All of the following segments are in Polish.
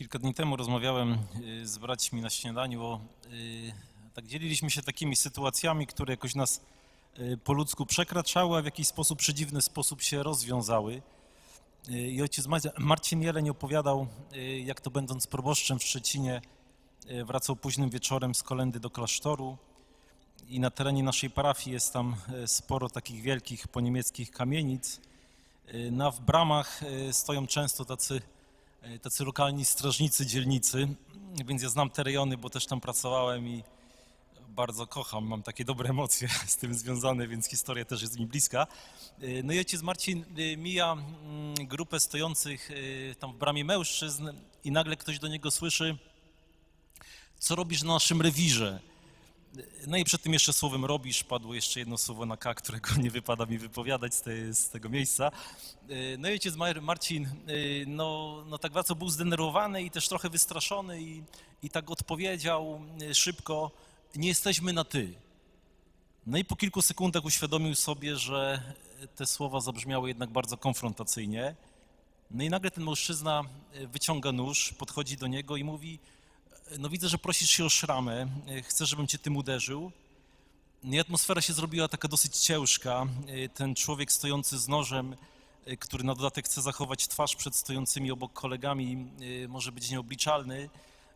Kilka dni temu rozmawiałem y, z braćmi na śniadaniu. o, y, Tak dzieliliśmy się takimi sytuacjami, które jakoś nas y, po ludzku przekraczały, a w jakiś sposób, przedziwny sposób się rozwiązały. I ojciec Ma- Marcin Jeleń opowiadał, jak to będąc proboszczem w Szczecinie, wracał późnym wieczorem z kolendy do klasztoru i na terenie naszej parafii jest tam sporo takich wielkich poniemieckich kamienic. Na w bramach stoją często tacy, tacy lokalni strażnicy dzielnicy, więc ja znam te rejony, bo też tam pracowałem i bardzo kocham, mam takie dobre emocje z tym związane, więc historia też jest mi bliska. Y, No i ojciec Marcin y, mija mm, grupę stojących tam w bramie mężczyzn i nagle ktoś do niego słyszy, co robisz na naszym rewirze? No i przed tym jeszcze słowem robisz padło jeszcze jedno słowo na K, którego nie wypada mi wypowiadać z, te, z tego miejsca. Y, No i ojciec Mar- Marcin, y, no, no tak bardzo był zdenerwowany i też trochę wystraszony i, i tak odpowiedział y, szybko, nie jesteśmy na ty. No i po kilku sekundach uświadomił sobie, że te słowa zabrzmiały jednak bardzo konfrontacyjnie. No i nagle ten mężczyzna wyciąga nóż, podchodzi do niego i mówi, no widzę, że prosisz się o szramę, y, chcę, żebym cię tym uderzył. No i atmosfera się zrobiła taka dosyć ciężka. Y, Ten człowiek stojący z nożem, y, który na dodatek chce zachować twarz przed stojącymi obok kolegami, może być nieobliczalny.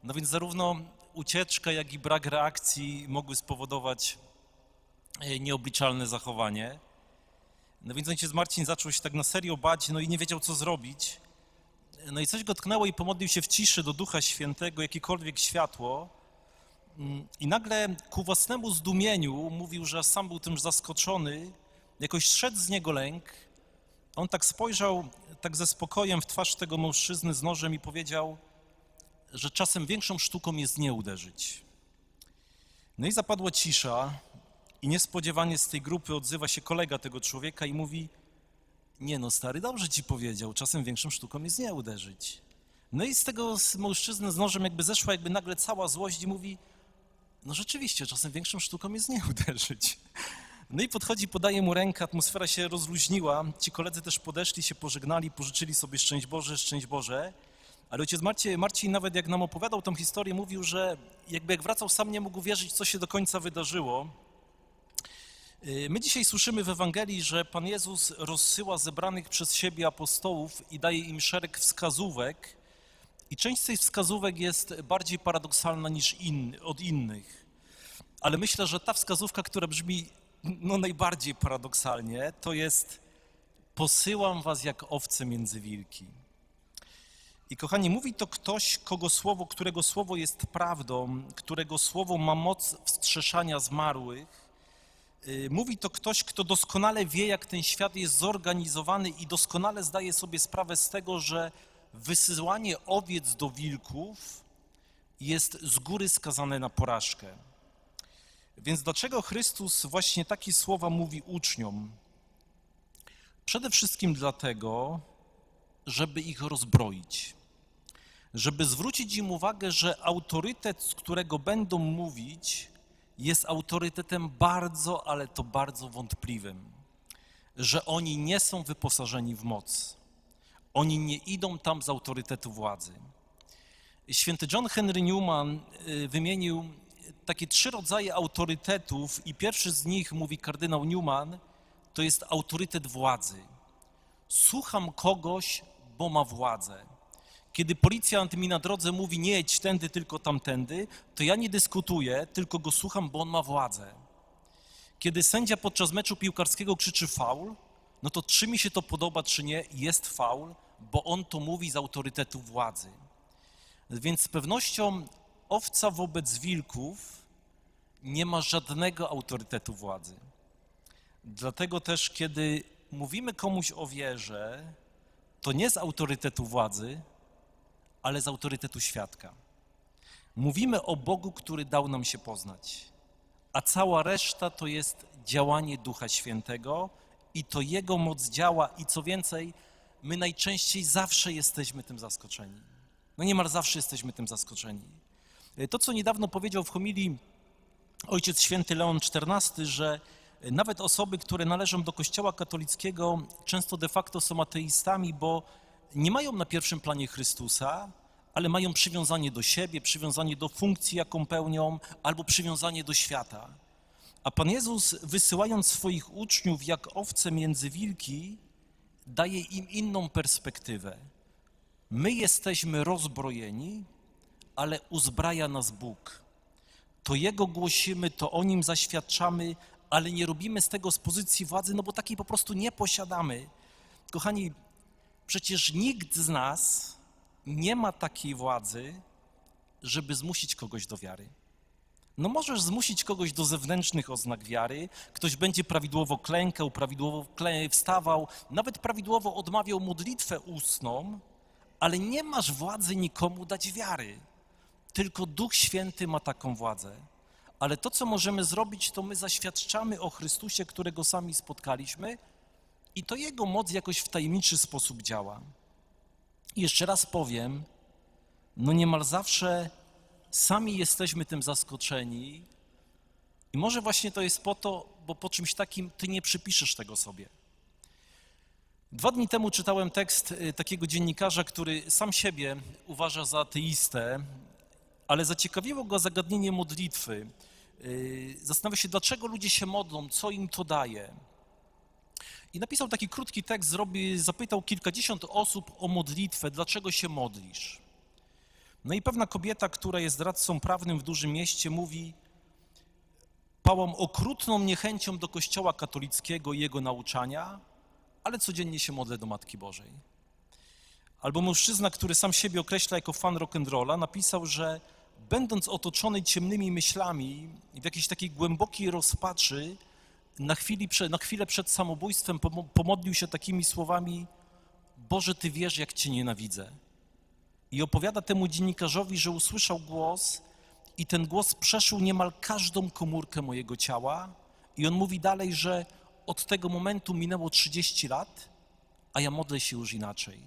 No więc zarówno ucieczka, jak i brak reakcji mogły spowodować nieobliczalne zachowanie. No więc ojciec Marcin zaczął się tak na serio bać, no i nie wiedział, co zrobić. No i coś go tknęło i pomodlił się w ciszy do Ducha Świętego, jakiekolwiek światło. Mm, I nagle ku własnemu zdumieniu mówił, że sam był tym zaskoczony, jakoś szedł z niego lęk. On tak spojrzał tak ze spokojem w twarz tego mężczyzny z nożem i powiedział, że czasem większą sztuką jest nie uderzyć. No i zapadła cisza i niespodziewanie z tej grupy odzywa się kolega tego człowieka i mówi, nie no, stary, dobrze ci powiedział, czasem większą sztuką jest nie uderzyć. No i z tego mężczyzny z nożem jakby zeszła jakby nagle cała złość i mówi, no rzeczywiście, czasem większą sztuką jest nie uderzyć. No i podchodzi, podaje mu rękę, atmosfera się rozluźniła, ci koledzy też podeszli, się pożegnali, pożyczyli sobie szczęść Boże, szczęść Boże. Ale ojciec Marcin, Marcin nawet jak nam opowiadał tą historię, mówił, że jakby jak wracał sam nie mógł wierzyć, co się do końca wydarzyło. Y, My dzisiaj słyszymy w Ewangelii, że Pan Jezus rozsyła zebranych przez siebie apostołów i daje im szereg wskazówek. I część z tych wskazówek jest bardziej paradoksalna niż in, od innych. Ale myślę, że ta wskazówka, która brzmi no, najbardziej paradoksalnie, to jest posyłam was jak owce między wilki. I kochani, mówi to ktoś, kogo słowo, którego słowo jest prawdą, którego słowo ma moc wstrzeszania zmarłych. Y, Mówi to ktoś, kto doskonale wie, jak ten świat jest zorganizowany i doskonale zdaje sobie sprawę z tego, że wysyłanie owiec do wilków jest z góry skazane na porażkę. Więc dlaczego Chrystus właśnie takie słowa mówi uczniom? Przede wszystkim dlatego, żeby ich rozbroić, żeby zwrócić im uwagę, że autorytet, z którego będą mówić, jest autorytetem bardzo, ale to bardzo wątpliwym, że oni nie są wyposażeni w moc. Oni nie idą tam z autorytetu władzy. Święty John Henry Newman y, wymienił takie trzy rodzaje autorytetów i pierwszy z nich, mówi kardynał Newman, to jest autorytet władzy. Słucham kogoś, bo ma władzę. Kiedy policjant mi na drodze mówi nie jedź tędy, tylko tamtędy, to ja nie dyskutuję, tylko go słucham, bo on ma władzę. Kiedy sędzia podczas meczu piłkarskiego krzyczy faul, no to czy mi się to podoba, czy nie, jest faul, bo on to mówi z autorytetu władzy. Więc z pewnością owca wobec wilków nie ma żadnego autorytetu władzy. Dlatego też, kiedy mówimy komuś o wierze, to nie z autorytetu władzy, ale z autorytetu świadka. Mówimy o Bogu, który dał nam się poznać, a cała reszta to jest działanie Ducha Świętego i to Jego moc działa i co więcej, my najczęściej zawsze jesteśmy tym zaskoczeni. No niemal zawsze jesteśmy tym zaskoczeni. To, co niedawno powiedział w homilii Ojciec Święty Leon XIV, że nawet osoby, które należą do Kościoła katolickiego, często de facto są ateistami, bo nie mają na pierwszym planie Chrystusa, ale mają przywiązanie do siebie, przywiązanie do funkcji, jaką pełnią, albo przywiązanie do świata. A Pan Jezus, wysyłając swoich uczniów jak owce między wilki, daje im inną perspektywę. My jesteśmy rozbrojeni, ale uzbraja nas Bóg. To Jego głosimy, to o Nim zaświadczamy, ale nie robimy z tego z pozycji władzy, no bo takiej po prostu nie posiadamy. Kochani, przecież nikt z nas nie ma takiej władzy, żeby zmusić kogoś do wiary. No możesz zmusić kogoś do zewnętrznych oznak wiary, ktoś będzie prawidłowo klękał, prawidłowo wstawał, nawet prawidłowo odmawiał modlitwę ustną, ale nie masz władzy nikomu dać wiary. Tylko Duch Święty ma taką władzę. Ale to, co możemy zrobić, to my zaświadczamy o Chrystusie, którego sami spotkaliśmy, i to Jego moc jakoś w tajemniczy sposób działa. I jeszcze raz powiem, no niemal zawsze sami jesteśmy tym zaskoczeni, i może właśnie to jest po to, bo po czymś takim ty nie przypiszesz tego sobie. Dwa dni temu czytałem tekst y, takiego dziennikarza, który sam siebie uważa za ateistę, ale zaciekawiło go zagadnienie modlitwy. Y, Zastanawia się, dlaczego ludzie się modlą, co im to daje. I napisał taki krótki tekst, zrobi, zapytał kilkadziesiąt osób o modlitwę, dlaczego się modlisz. No i pewna kobieta, która jest radcą prawnym w dużym mieście, mówi: Pałam okrutną niechęcią do Kościoła katolickiego i jego nauczania, ale codziennie się modlę do Matki Bożej. Albo mężczyzna, który sam siebie określa jako fan rock'n'rolla, napisał, że będąc otoczony ciemnymi myślami i w jakiejś takiej głębokiej rozpaczy, na, chwili, na chwilę przed samobójstwem pomo- pomodlił się takimi słowami: Boże, Ty wiesz, jak Cię nienawidzę. I opowiada temu dziennikarzowi, że usłyszał głos, i ten głos przeszył niemal każdą komórkę mojego ciała. I on mówi dalej, że od tego momentu minęło 30 lat, a ja modlę się już inaczej.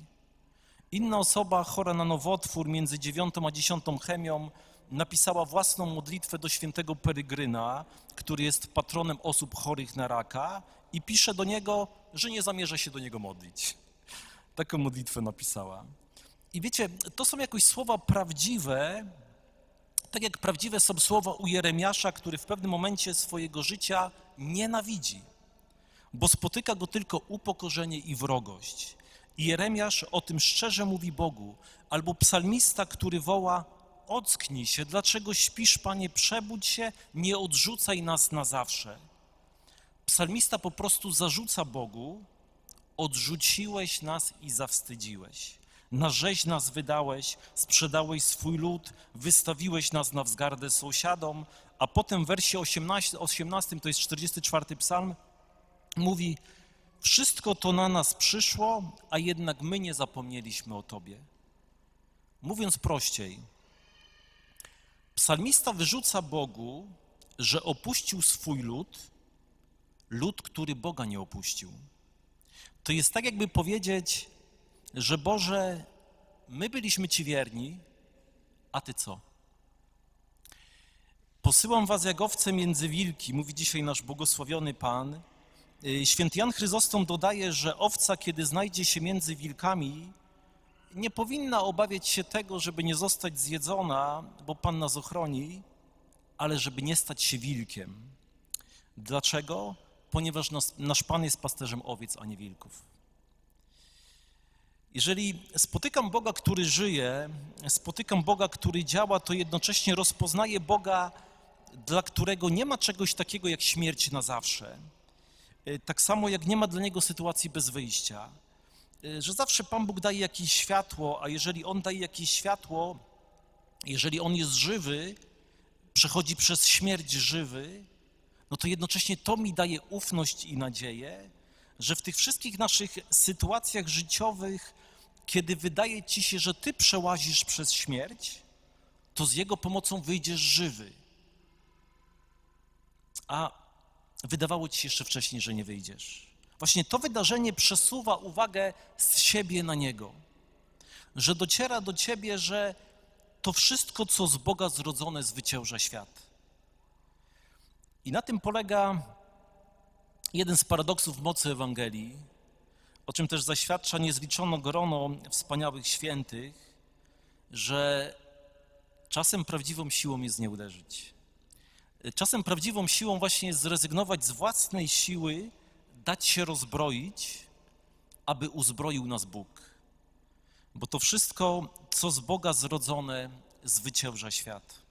Inna osoba chora na nowotwór między dziewiątą a dziesiątą chemią napisała własną modlitwę do świętego Perygryna, który jest patronem osób chorych na raka i pisze do niego, że nie zamierza się do niego modlić. Taką modlitwę napisała. I wiecie, to są jakoś słowa prawdziwe, tak jak prawdziwe są słowa u Jeremiasza, który w pewnym momencie swojego życia nienawidzi, bo spotyka go tylko upokorzenie i wrogość. I Jeremiasz o tym szczerze mówi Bogu, albo psalmista, który woła: Ocknij się, dlaczego śpisz, panie, przebudź się, nie odrzucaj nas na zawsze. Psalmista po prostu zarzuca Bogu: Odrzuciłeś nas i zawstydziłeś. Na rzeź nas wydałeś, sprzedałeś swój lud, wystawiłeś nas na wzgardę sąsiadom, a potem w wersie 18, 18 to jest 44 psalm, mówi: Wszystko to na nas przyszło, a jednak my nie zapomnieliśmy o Tobie. Mówiąc prościej, psalmista wyrzuca Bogu, że opuścił swój lud, lud, który Boga nie opuścił. To jest tak, jakby powiedzieć, że Boże, my byliśmy Ci wierni, a Ty co? Posyłam was jak owce między wilki, mówi dzisiaj nasz błogosławiony Pan. Y, Święty Jan Chryzostom dodaje, że owca, kiedy znajdzie się między wilkami, nie powinna obawiać się tego, żeby nie zostać zjedzona, bo Pan nas ochroni, ale żeby nie stać się wilkiem. Dlaczego? Ponieważ nas, nasz Pan jest pasterzem owiec, a nie wilków. Jeżeli spotykam Boga, który żyje, spotykam Boga, który działa, to jednocześnie rozpoznaję Boga, dla którego nie ma czegoś takiego jak śmierć na zawsze. Y, Tak samo jak nie ma dla niego sytuacji bez wyjścia. Y, Że zawsze Pan Bóg daje jakieś światło, a jeżeli On daje jakieś światło, jeżeli On jest żywy, przechodzi przez śmierć żywy, no to jednocześnie to mi daje ufność i nadzieję, że w tych wszystkich naszych sytuacjach życiowych, kiedy wydaje ci się, że ty przełazisz przez śmierć, to z Jego pomocą wyjdziesz żywy. A wydawało ci się jeszcze wcześniej, że nie wyjdziesz. Właśnie to wydarzenie przesuwa uwagę z siebie na Niego, że dociera do ciebie, że to wszystko, co z Boga zrodzone, zwycięża świat. I na tym polega jeden z paradoksów mocy Ewangelii, o czym też zaświadcza niezliczono grono wspaniałych świętych, że czasem prawdziwą siłą jest nie uderzyć. Czasem prawdziwą siłą właśnie jest zrezygnować z własnej siły, dać się rozbroić, aby uzbroił nas Bóg. Bo to wszystko, co z Boga zrodzone, zwycięża świat.